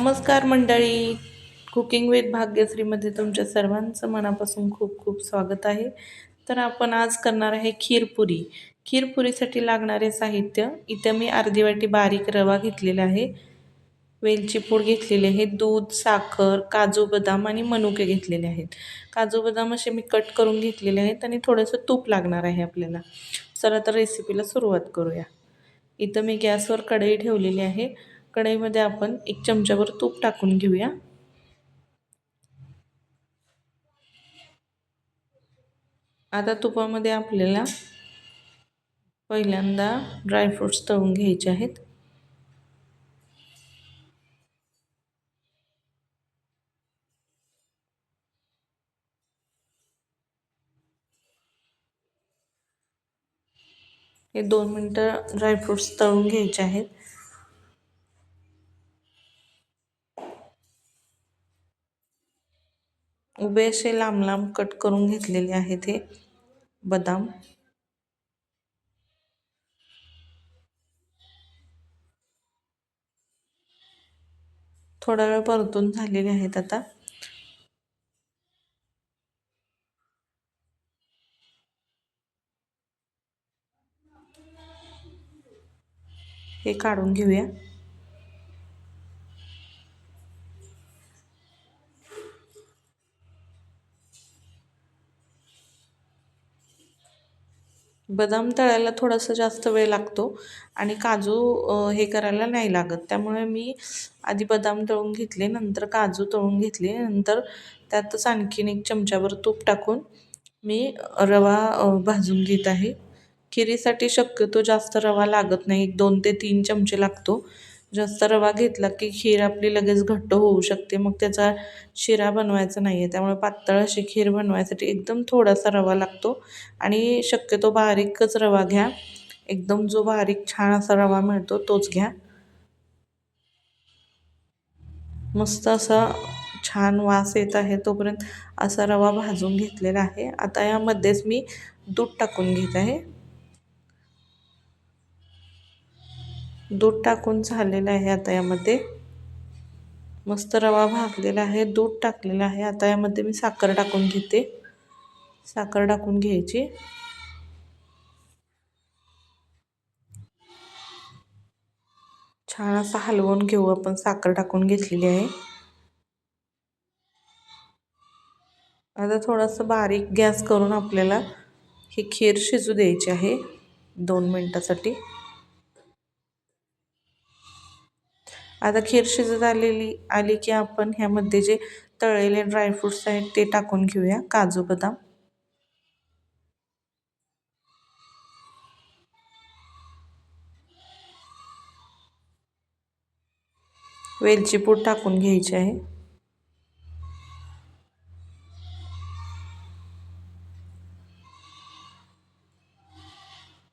नमस्कार मंडळी. Cooking with भाग्यश्रीमध्ये तुमच्या सर्वांचं मनापासून खूप खूप स्वागत आहे. तर आपण आज करणार आहे खीरपुरी खीरपुरीसाठी लागणारे साहित्य इथं मी अर्धी वाटी बारीक रवा घेतलेला आहे. वेलची पूड घेतलेली आहे दूध साखर काजू बदाम आणि मनुके घेतलेले आहेत. काजू बदाम असे मी कट करून घेतलेले आहेत आणि थोडंसं तूप लागणार आहे आपल्याला. चला तर रेसिपीला सुरुवात करूया. इथं मी गॅसवर कढई ठेवलेली आहे. कढईमध्ये आपण एक चमचाभर तूप टाकून घेऊया. आता तुपामध्ये आपल्याला पहिल्यांदा ड्रायफ्रूट्स तळून घ्यायचे आहेत. हे दोन मिनटं ड्रायफ्रूट्स तळून घ्यायचे आहेत. उभे असे लांब लांब कट करून घेतलेले आहेत हे. बदाम. थोडा वेळ परतून झालेले आहेत आता. हे काढून घेऊया. बदाम तळायला थोडासा जास्त वेळ लागतो आणि काजू हे करायला नाही लागत. त्यामुळे मी आधी बदाम तळून घेतले नंतर काजू तळून घेतले नंतर त्यातच आणखीन एक चमच्याभर तूप टाकून मी रवा भाजून घेत आहे. खिरीसाठी शक्यतो जास्त रवा लागत नाही एक दोन ते तीन चमचे लागतो. जास्त रवा घेतला की खीर आपली लगेच घट्ट होऊ शकते. मग त्याचा शिरा बनवायचा नाही आहे त्यामुळे पातळ अशी खीर बनवायसाठी एकदम थोडासा रवा लागतो आणि शक्यतो बारीकच रवा घ्या. एकदम जो बारीक छान असा रवा मिळतो तोच घ्या. मस्त असा छान वास येत आहे तोपर्यंत असा रवा भाजून घेतलेला आहे. आता यामध्येच मी दूध टाकून घेत आहे. दूध टाकून झालेलं आहे आता यामध्ये. मस्त रवा भाजलेला आहे दूध टाकलेलं आहे. आता यामध्ये मी साखर टाकून घेते. साखर टाकून घ्यायची. छान असं हलवून घेऊ आपण साखर टाकून घेतलेली आहे. आता थोडंसं बारीक गॅस करून आपल्याला ही खीर शिजू द्यायची आहे दोन मिनटासाठी. आता खीर शिजत आलेली आली की आपण ह्यामध्ये जे तळलेले ड्रायफ्रूट्स आहेत ते टाकून घेऊया. काजू बदाम. वेलची पूड टाकून घ्यायची आहे.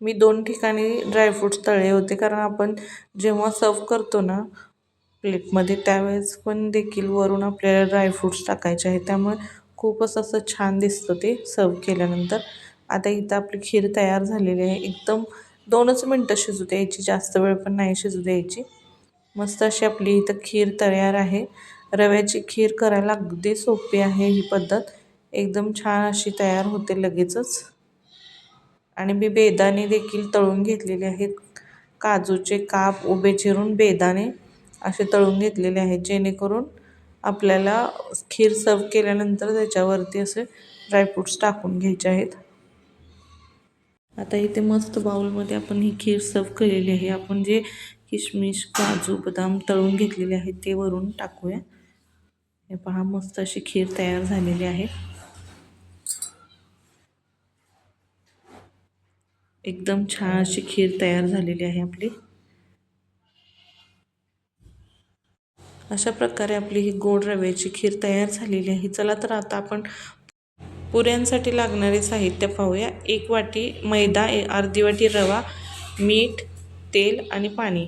मी दोन ठिकाणी ड्रायफ्रूट्स तळले होते कारण आपण जेव्हा सर्व करतो ना प्लेटमध्ये त्यावेळेस पण देखील वरून आपल्याला ड्रायफ्रूट्स टाकायचे आहे त्यामुळे खूपच असं छान दिसतं ते सर्व केल्यानंतर. आता इथं आपली खीर तयार झालेली आहे. एकदम दोनच मिनटं शिजू द्यायची. जास्त वेळ पण नाही शिजू द्यायची. मस्त अशी आपली इथं खीर तयार आहे. रव्याची खीर करायला अगदी सोपी आहे ही पद्धत. एकदम छान अशी तयार होते लगेचच. आणि मी बेदाणे देखील तळून घेतलेले आहेत. काजूचे काप उभे चिरून बेदाणे असे तळून घेतलेले आहेत जेणेकरून आपल्याला खीर सर्व केल्यानंतर त्याच्यावरती असे ड्रायफ्रूट्स टाकून घ्यायचे आहेत. आता इथे मस्त बाउलमध्ये आपण ही खीर सर्व केलेली आहे. आपण जे किशमिश काजू बदाम तळून घेतलेले आहेत ते वरून टाकूया. हे पहा मस्त अशी खीर तयार झालेली आहे. एकदम छान अशी खीर तयार झालेली आहे आपली. अशा प्रकारे आपली ही गोड रव्याची खीर तयार झालेली आहे. चला तर आता आपण पुऱ्यांसाठी लागणारे साहित्य पाहूया. एक वाटी मैदा अर्धी वाटी रवा मीठ तेल आणि पाणी.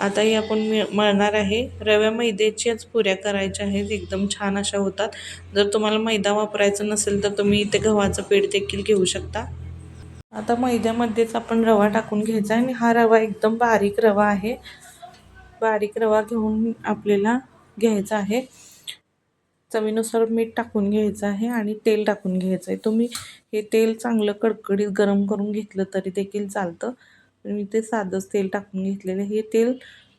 आता आपण आपण मळणार आहे. रव्या मैद्याच्याच पुऱ्या करायच्या आहेत. एकदम छान अशा होतात. जर तुम्हाला मैदा वापरायचा नसेल तर तुम्ही इथे गव्हाचं पीठ देखील घेऊ शकता. आता मैद्यामध्येच आपण रवा टाकून घ्यायचा आणि हा रवा एकदम बारीक रवा आहे. बारीक रवा घेऊन आपल्याला घ्यायचा आहे. चवीनुसार मीठ टाकून घ्यायचं आहे आणि तेल टाकून घ्यायचं आहे. तुम्ही हे तेल चांगलं कडकडीत गरम करून घेतलं तरी देखील चालतं. मी ते साधंच तेल टाकून घेतलेलं हे तेल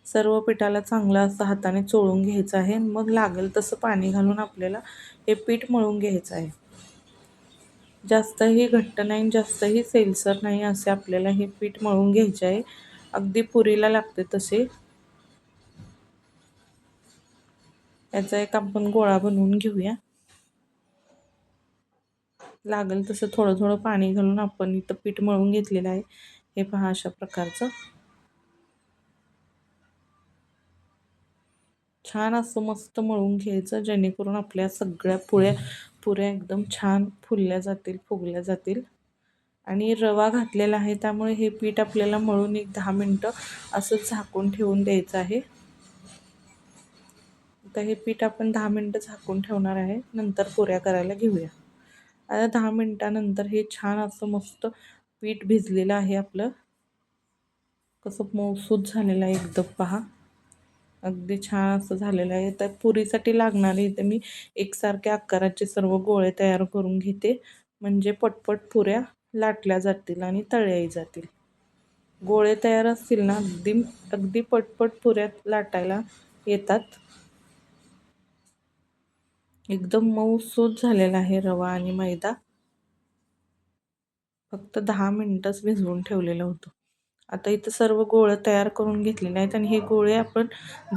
सर्व पिठाला चांगलं असं हाताने चोळून घ्यायचं आहे. मग लागेल तसं पाणी घालून आपल्याला हे पीठ मळून घ्यायचं आहे. जास्तही घट्ट नाही जास्तही सेलसर नाही असे आपल्याला हे पीठ मळून घ्यायचे आहे. अगदी पुरीला लागते तसे. याचा एक आपण गोळा बनवून घेऊया. लागेल तसं थोडं थोडं पाणी घालून आपण इथं पीठ मळून घेतलेलं आहे. हे पहा अशा प्रकारचं. छान असं मस्त मळून घ्यायचं जेणेकरून आपल्या सगळ्या पुळ्या पुऱ्या एकदम छान फुलल्या जातील फुगल्या जातील. आणि रवा घातलेला आहे त्यामुळे हे पीठ आपल्याला मळून एक दहा मिनटं असं झाकून ठेवून द्यायचं आहे. आता हे पीठ आपण दहा मिनटं झाकून ठेवणार आहे. नंतर पुऱ्या करायला घेऊया. आता दहा मिनटानंतर हे छान असं मस्त पीठ भिजलेलं आहे आपलं. कसं मऊसूद झालेलं आहे एकदम पहा. अगदी छान असं झालेलं आहे. तर पुरीसाठी लागणारे इथे मी एकसारख्या आकाराचे सर्व गोळे तयार करून घेते. म्हणजे पटपट पुऱ्या लाटल्या जातील आणि तळ्याही जातील. गोळे तयार असतील ना अगदी अगदी पटपट पुऱ्या लाटायला येतात. एकदम मऊसूद झालेला आहे रवा आणि मैदा. फक्त दहा मिनटंच भिजवून ठेवलेलं होतं. आता इथं सर्व गोळं तयार करून घेतलेले आहेत आणि हे गोळे आपण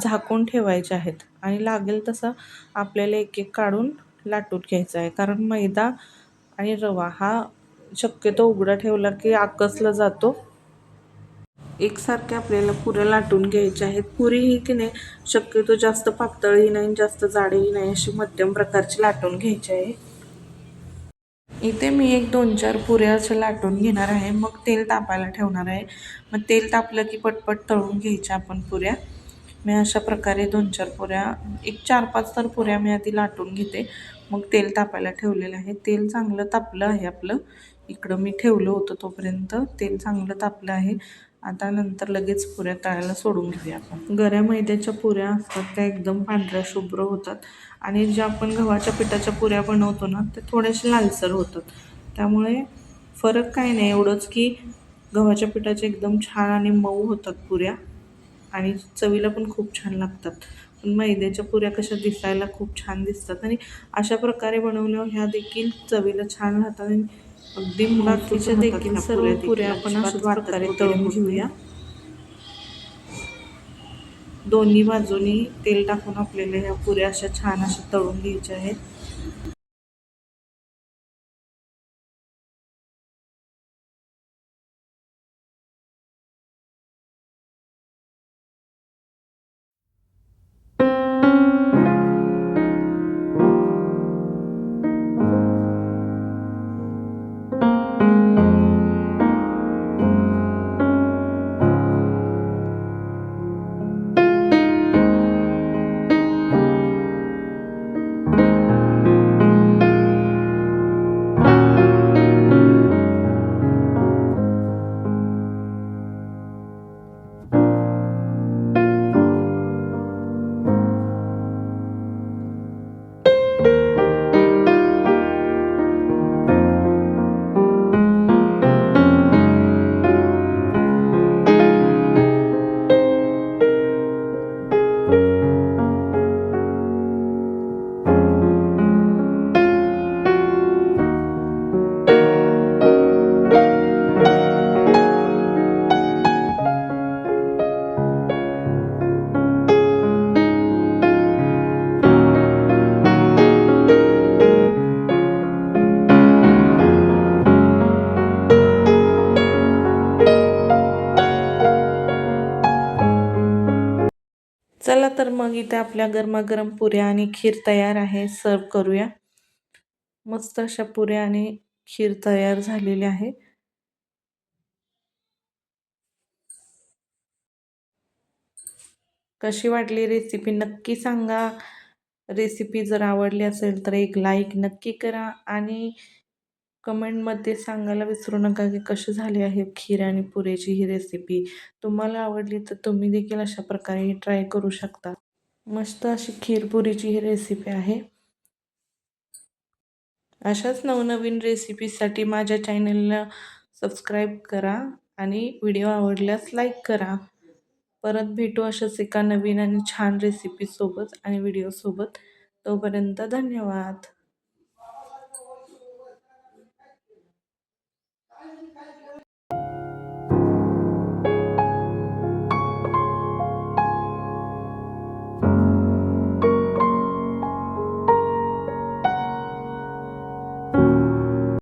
झाकून ठेवायचे आहेत. आणि लागेल तसं आपल्याला एक एक काढून लाटून घ्यायचं आहे. कारण मैदा आणि रवा हा शक्यतो उघडा ठेवला की आकसला जातो. एकसारखे आपल्याला पुऱ्या लाटून घ्यायच्या आहेत. पुरी ही की नाही शक्यतो जास्त पातळही नाही जास्त जाडही नाही अशी मध्यम प्रकारची लाटून घ्यायची आहे. इथे मी एक दोन चार पुऱ्या अशा लाटून घेणार आहे. मग तेल तापायला ठेवणार आहे. मग तेल तापलं की पटपट तळून घ्यायच्या आपण पुऱ्या. मी अशा प्रकारे दोन चार पुऱ्या एक चार पाच तर पुऱ्या मी आधी लाटून घेते. मग तेल तापायला ठेवलेलं आहे. तेल चांगलं तापलं आहे आपलं. इकडं मी ठेवलं होतं तोपर्यंत तेल चांगलं तापलं आहे. आता नंतर लगेच पुऱ्या तळायला सोडून घेऊया आपण. गऱ्या मैद्याच्या पुऱ्या असतात त्या एकदम पांढऱ्या शुभ्र होतात. आणि ज्या आपण गव्हाच्या पिठाच्या पुऱ्या बनवतो ना त्या थोड्याशा लालसर होतात. त्यामुळे फरक काही नाही एवढंच की गव्हाच्या पिठाच्या एकदम छान आणि मऊ होतात पुऱ्या. आणि चवीला पण खूप छान लागतात. पण मैद्याच्या पुऱ्या कशा दिसायला खूप छान दिसतात. आणि अशा प्रकारे बनवल्यावर ह्या देखील चवीला छान राहतात आणि अगदी बाकीच्या देखील सर्व पुऱ्या आपण अशाच प्रकारे तळून घेऊया. दोन्ही बाजूनी तेल टाकून आपल्याला ह्या पुऱ्या अशा छान अशा तळून घ्यायच्या आहेत. चला तर मग इथे आपल्या गरमागरम पुऱ्या आणि खीर तयार आहे. सर्व करूया. मस्त अशा पुऱ्या आणि खीर तयार झालेली आहे. कशी वाटली रेसिपी नक्की सांगा. रेसिपी जर आवडली असेल तर एक लाईक नक्की करा आणि कमेंटमध्ये सांगायला विसरू नका की कशी झाली आहे खीर आणि पुऱ्याची ही रेसिपी तुम्हाला आवडली तर तुम्ही देखील अशा प्रकारे ही ट्राय करू शकता. मस्त अशी खीरपुरीची ही रेसिपी आहे. अशाच नवनवीन रेसिपीसाठी माझ्या चॅनलला सबस्क्राईब करा आणि व्हिडिओ आवडल्यास लाईक करा. परत भेटू अशाच एका नवीन आणि छान रेसिपीसोबत आणि व्हिडिओसोबत तोपर्यंत धन्यवाद.